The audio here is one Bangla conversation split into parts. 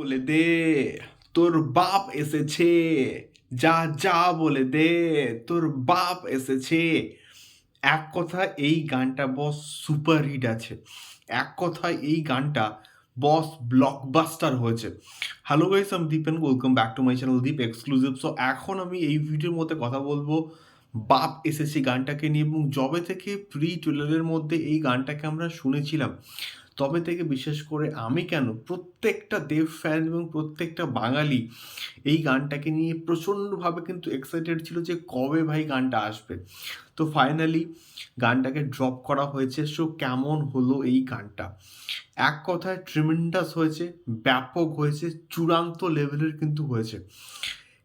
বলে দে, তোর বাপ এসেছে। যা যা বলে দে, তোর বাপ এসেছে। এক কথা এই গানটা বস সুপার হিট আছে। এক কথায় এই গানটা বস ব্লকবাস্টার হয়েছে। হ্যালো গাইস আমি Deep welcome back to my channel Deep exclusive so এখন আমি এই ভিডিওর মধ্যে কথা বলব বাপ এসেছে গানটাকে নিয়ে এবং জবে থেকে প্রি ট্রেলারের মধ্যে এই গানটাকে আমরা শুনেছিলাম। তবে থেকে বিশেষ করে আমি কেন প্রত্যেকটা দেব ফ্যান এবং প্রত্যেকটা বাঙালি এই গানটাকে নিয়ে প্রচণ্ডভাবে কিন্তু এক্সাইটেড ছিল যে কবে ভাই গানটা আসবে। তো ফাইনালি গানটাকে ড্রপ করা হয়েছে। সো কেমন হলো এই গানটা? এক কথায় ট্রিমেন্ডাস হয়েছে, ব্যাপক হয়েছে, চূড়ান্ত লেভেলের কিন্তু হয়েছে।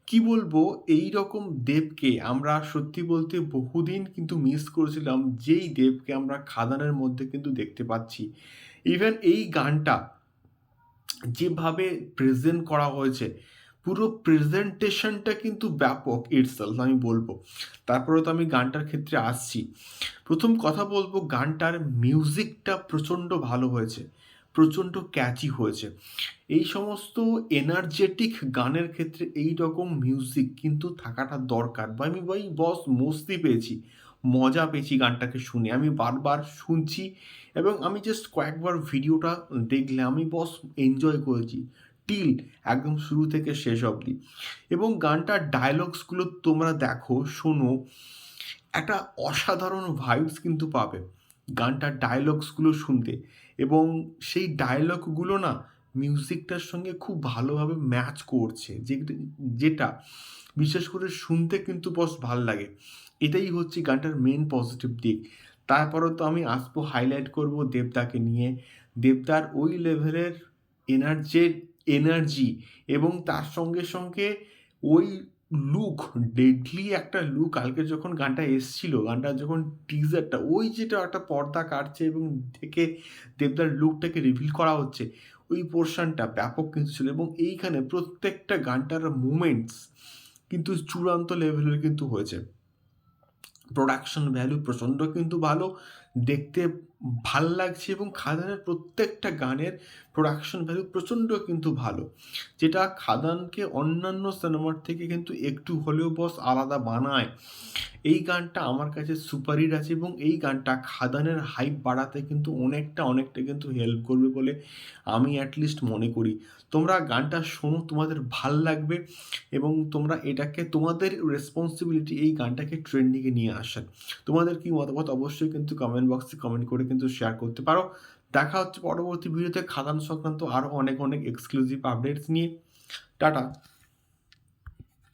কি বলব? এই রকম দেবকে আমরা সত্যি বলতে বহুদিন কিন্তু মিস করেছিলাম। যেই দেবকে আমরা খাদানের মধ্যে কিন্তু দেখতে পাচ্ছি। ইভেন এই গানটা যেভাবে প্রেজেন্ট করা হয়েছে, পুরো প্রেজেন্টেশনটা কিন্তু ব্যাপক ইটসেলফ আমি বলব। তারপরে তো আমি গানটার ক্ষেত্রে আসছি। প্রথম কথা বলব, গানটার মিউজিকটা প্রচণ্ড ভালো হয়েছে, প্রচণ্ড ক্যাচি হয়েছে। এই সমস্ত এনার্জেটিক গানের ক্ষেত্রে এই রকম মিউজিক কিন্তু থাকাটা দরকার। বা আমি ভাই বস মস্তি পেয়েছি। মজা পেয়েছি গানটাকে শুনে। আমি বারবার শুনছি এবং আমি জাস্ট কয়েকবার ভিডিওটা দেখলে আমি বস এনজয় করেছি টিল একদম শুরু থেকে শেষ অবধি। এবং গানটার ডায়লগসগুলো তোমরা দেখো, শোনো, একটা অসাধারণ ভাইবস কিন্তু পাবে গানটার ডায়লগসগুলো শুনতে। এবং সেই ডায়লগগুলো না মিউজিকটার সঙ্গে খুব ভালোভাবে ম্যাচ করছে। যে যেটা বিশেষ করে শুনতে কিন্তু বস ভালো লাগে। এটাই হচ্ছে গানটার মেন পজিটিভ দিক। তারপরে তো আমি আসব হাইলাইট করব দেবদাকে নিয়ে। দেবদার ওই লেভেলের এনার্জের এনার্জি এবং তার সঙ্গে সঙ্গে ওই লুক ডেডলি একটা লুক কালকে যখন গানটা এসছিল গানটা যখন টিজারটা ওই যেটা একটা পর্দা কাটছে এবং থেকে দেবদার লুকটাকে রিভিল করা হচ্ছে ওই পোর্শনটা ব্যাপক কিন্তু ছিল এবং এইখানে প্রত্যেকটা গানটার মুমেন্টস কিন্তু চূড়ান্ত লেভেলের কিন্তু হয়েছে। প্রোডাকশন ভ্যালু প্রচণ্ড কিন্তু ভালো, দেখতে ভালো লাগছে এবং খাদানের প্রত্যেকটা গানের প্রোডাকশন ভ্যালু প্রচণ্ড কিন্তু ভালো। যেটা খাদানকে অন্যান্য সিনেমার থেকে কিন্তু একটু হলেও বস আলাদা বানায়। এই গানটা আমার কাছে সুপারহিট আছে এবং এই গানটা খাদানের হাইপ বাড়াতে কিন্তু অনেকটা অনেকটা কিন্তু হেল্প করবে বলে আমি অ্যাটলিস্ট মনে করি। তোমরা গানটা শোনো, তোমাদের ভালো লাগবে এবং তোমরা এটাকে, তোমাদের রেসপন্সিবিলিটি এই গানটাকে ট্রেন্ডিংয়ে নিয়ে আসার। তোমাদের কি মতামত অবশ্যই কিন্তু কমেন্ট বক্সে কমেন্ট করে কিন্তু শেয়ার করতে পারো। দেখা হচ্ছে পরবর্তী ভিডিওতে খাদান সংক্রান্ত আরও অনেক অনেক এক্সক্লুসিভ আপডেটস নিয়ে। টাটা।